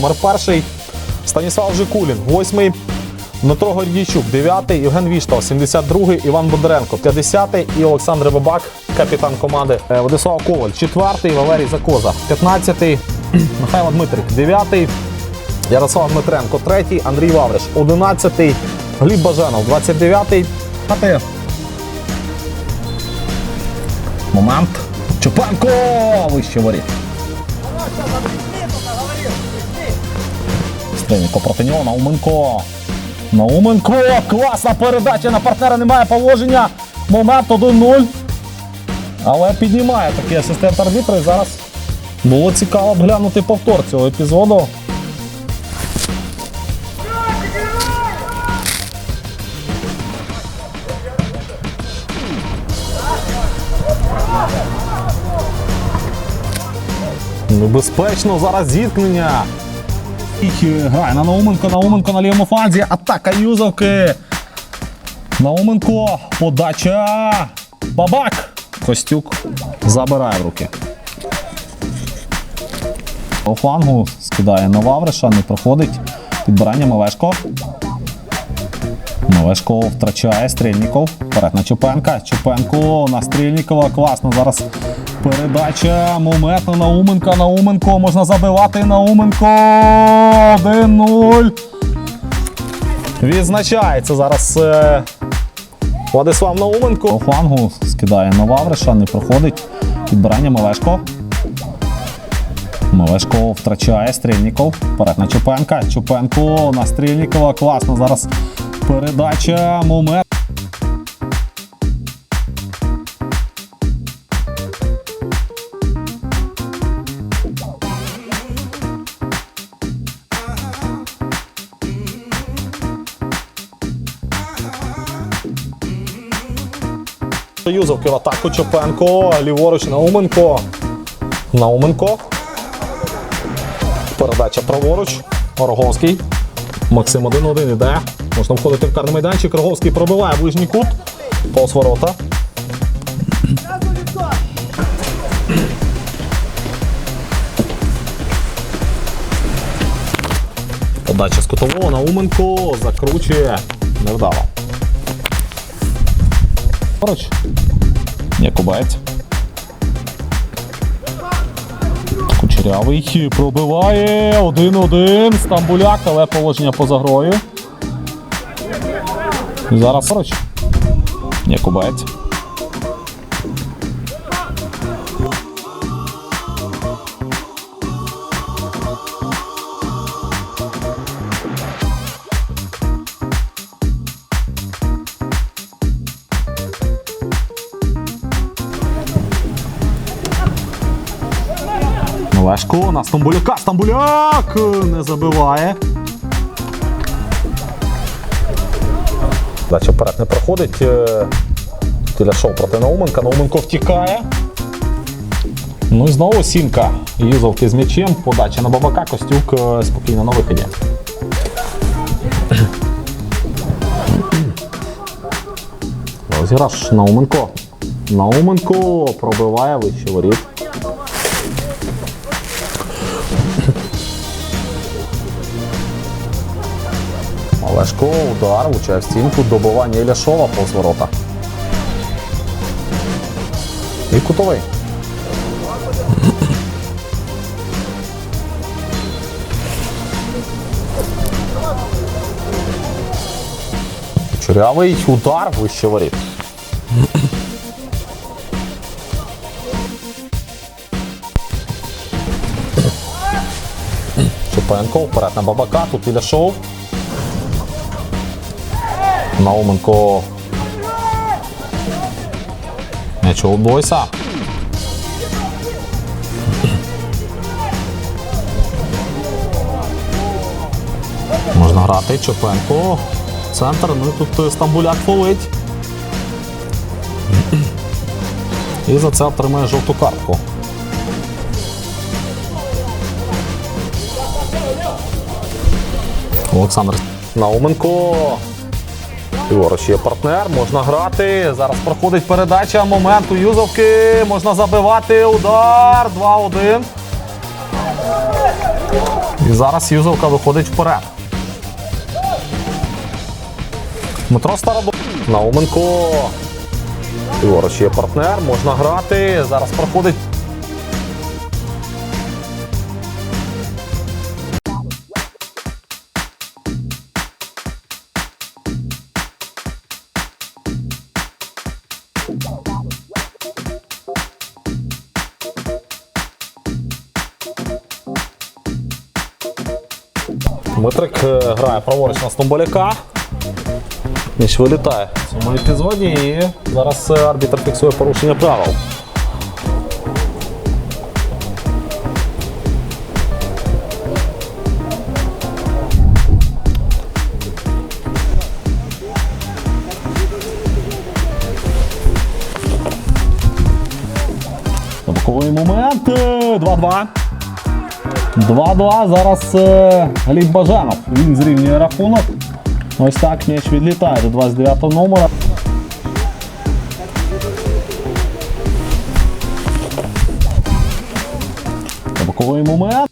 Номер перший Станіслав Жикулін, восьмий. Дмитро Гордійчук, 9-й, Євген Віштал, 72-й, Іван Бондаренко, 50-й і Олександр Бабак, капітан команди Е, Владислав Коваль, 4-й, Валерій Закоза, 15-й, Михайло Дмитрик, 9-й, Ярослав Дмитренко, 3-й, Андрій Вавриш, 11-й, Гліб Бажанов, 29-й. П'ятий. Момент. Чупенко! Вище воріт. Стрельніко проти нього. Науменко. Науменко. Класна передача на партнера. Немає положення. Момент 1-0. Але піднімає такий асистент арбітра. І зараз було цікаво б глянути повтор цього епізоду. Небезпечно зараз зіткнення. І грає на Науменко, Науменко на лівому фланзі. Атака Юзовки. Науменко. Подача. Бабак. Костюк забирає в руки. По флангу скидає на Вавриша, не проходить. Підбирання Малешко. Малешко втрачає Стрільніков. Вперед на Чупенка. Чупенко на Стрільнікова. Класно. Зараз передача. Момент на Науменка. Науменко. Можна забивати. Науменко. 1-0. Відзначається зараз е, Владислав Науменко. По флангу скидає на Вавриша, не проходить. Підбирання Малешко. Малешко втрачає Стрільніков. Вперед на Чупенка. Чупенко на Стрільнікова. Класно. Зараз передача. Момент. Юзовки в атаку Чопенко, ліворуч Науменко. Науменко. Передача праворуч. Ороговський. Максим 1-1 іде. Можна входити в карний майданчик. Роговський пробиває ближній кут. Повз ворота. Подача з кутового. Науменко закручує. Невдало. Поруч. Якубець. Кучерявий пробиває. 1-1. Стамбуляк, але положення поза грою. Зараз поруч. Якубець. Лешко на Стамбуляка. Стамбуляк не забиває. Дача вперед не проходить. Е, Тіляшов проти Науменка. Науменко втікає. Ну і знову сімка. Юзовки з м'ячем. Подача на бабака. Костюк е, спокійно на виході. Розіграш Науменко. Науменко пробиває вище воріт. Олешко, удар, влучає в стінку, добування Іляшова повз. І кутовий. Чурявий удар вище воріт. Чупенко вперед на бабака, тут Іляшов. Науменко. М'яч у. Можна грати. Чопенко. Центр. Ну і тут Стамбуляк фолить. І за це отримає жовту картку. Олександр Науменко. Ліворуч є партнер, можна грати. Зараз проходить передача. Момент у Юзовки. Можна забивати. Удар. 2-1. І зараз Юзовка виходить вперед. Дмитро Стародуб. Науменко. Ліворуч є партнер, можна грати. Зараз проходить. Дмитрик е, грає праворуч на Стомболяка. Міч вилітає в цьому епізоді і зараз е, арбітр фіксує порушення правил. Боковий момент. е, 2-2. 2-2. Зараз е, Гліб Бажанов. Він зрівнює рахунок. Ось так м'яч відлітає до 29 номера. Боковий момент.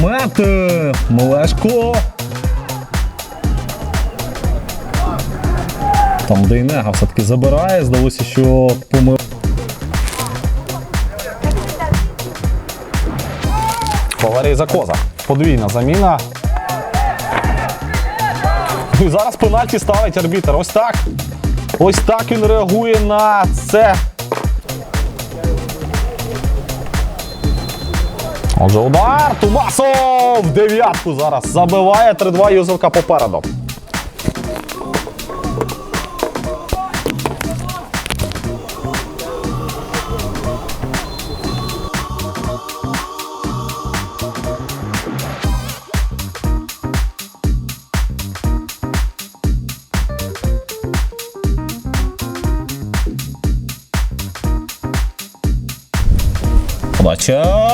Момент. е, Мелешко. Там Дейнега все-таки забирає, здалося, що помил. Валерій Закоза. Подвійна заміна. І зараз пенальті ставить арбітер. Ось так. Ось так він реагує на це. Отже, удар. Тумасов! В дев'ятку зараз. Забиває 3-2 Юзовка попереду.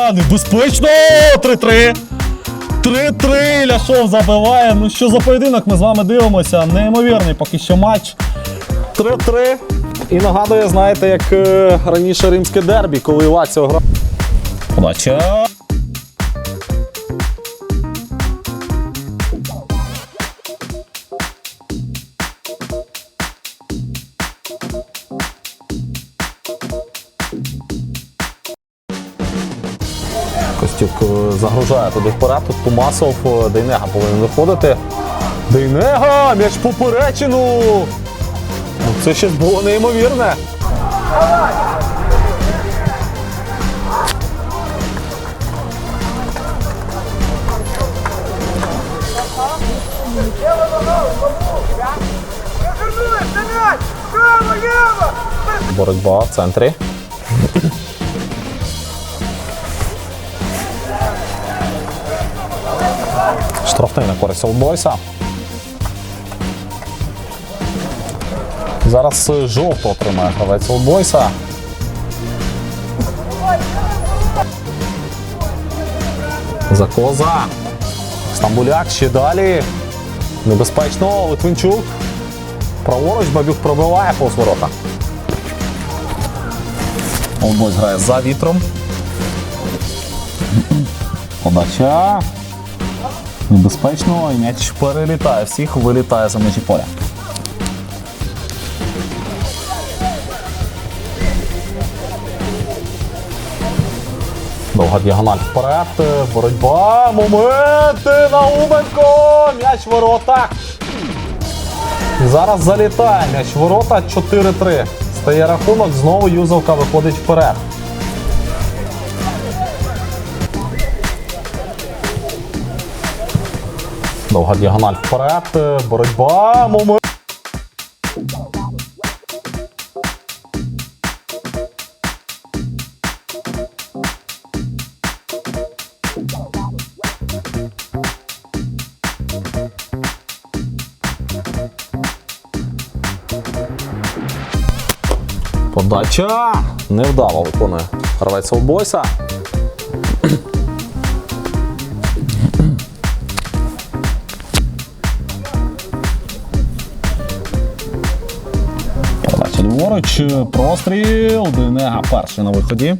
Подача небезпечно! 3-3. 3-3. Ляшов забиває. Ну що за поєдинок? Ми з вами дивимося. Неймовірний поки що матч. 3-3. І нагадує, знаєте, як е, раніше римське дербі, коли Лаціо грав. Подача. Костюк е, загружає туди вперед. Тут Тумасов, е, Дейнега повинен виходити. Дейнега! М'яч поперечину! Ну, це щось було неймовірне. Боротьба в центрі. Штрафний на користь Олдбойса. Зараз жовто отримає гравець Олдбойса. Закоза. Стамбуляк ще далі. Небезпечно. Литвинчук. Праворуч Бабюк пробиває повз ворота. Олдбойс грає за вітром. Подача. Небезпечно, і м'яч перелітає всіх, вилітає за межі поля. Довга діагональ вперед. Боротьба. Моменти. Науменко. М'яч ворота. І зараз залітає м'яч ворота 4-3. Стає рахунок, знову Юзовка виходить вперед. Довга діагональ вперед. Боротьба. Момент. Подача невдало виконує. Рветься у. Ліворуч, простріл, Денега перший на виході.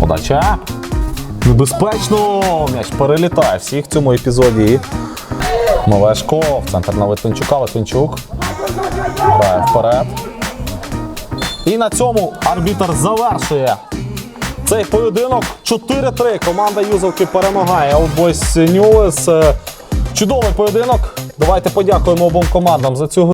Подача. Небезпечно! М'яч перелітає всіх в цьому епізоді. Малешко в центр на Литвинчука. Литвинчук грає вперед. І на цьому арбітр завершує цей поєдинок 4-3. Команда Юзовки перемагає. Outboys Newell's. Чудовий поєдинок. Давайте подякуємо обом командам за цю гру.